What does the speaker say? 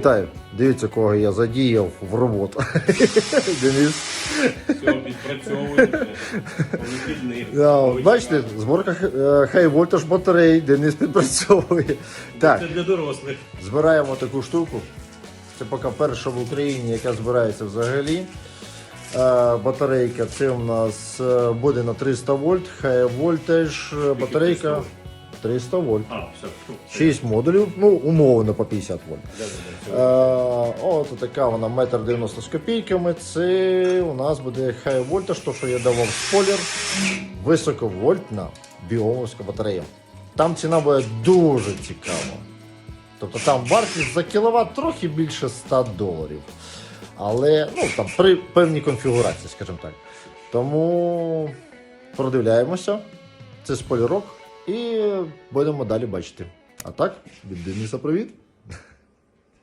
Вітаю, дивіться, кого я задіяв в роботу. Денис. Все відпрацьовує по бачите, зборка е, хай вольтаж батарей, Денис підпрацьовує. Так, Це для дорослих. збираємо таку штуку. Це поки перша в Україні, яка збирається взагалі. Е, Батарейка це у нас е, буде на 300 вольт, хай вольтаж, батарейка 300 вольт. А, все. 6 модулів, ну умовно по 50 вольт. Да, да, да, Е, От така вона метр 90 з копійками. Це у нас буде хай вольтаж, то що я давав спойлер, високовольтна біомовська батарея. Там ціна буде дуже цікава. Тобто там вартість за кіловат трохи більше 100 доларів. Але ну, там при певній конфігурації, скажімо так. Тому продивляємося. Це спойлерок і будемо далі бачити. А так, від Дениса привіт.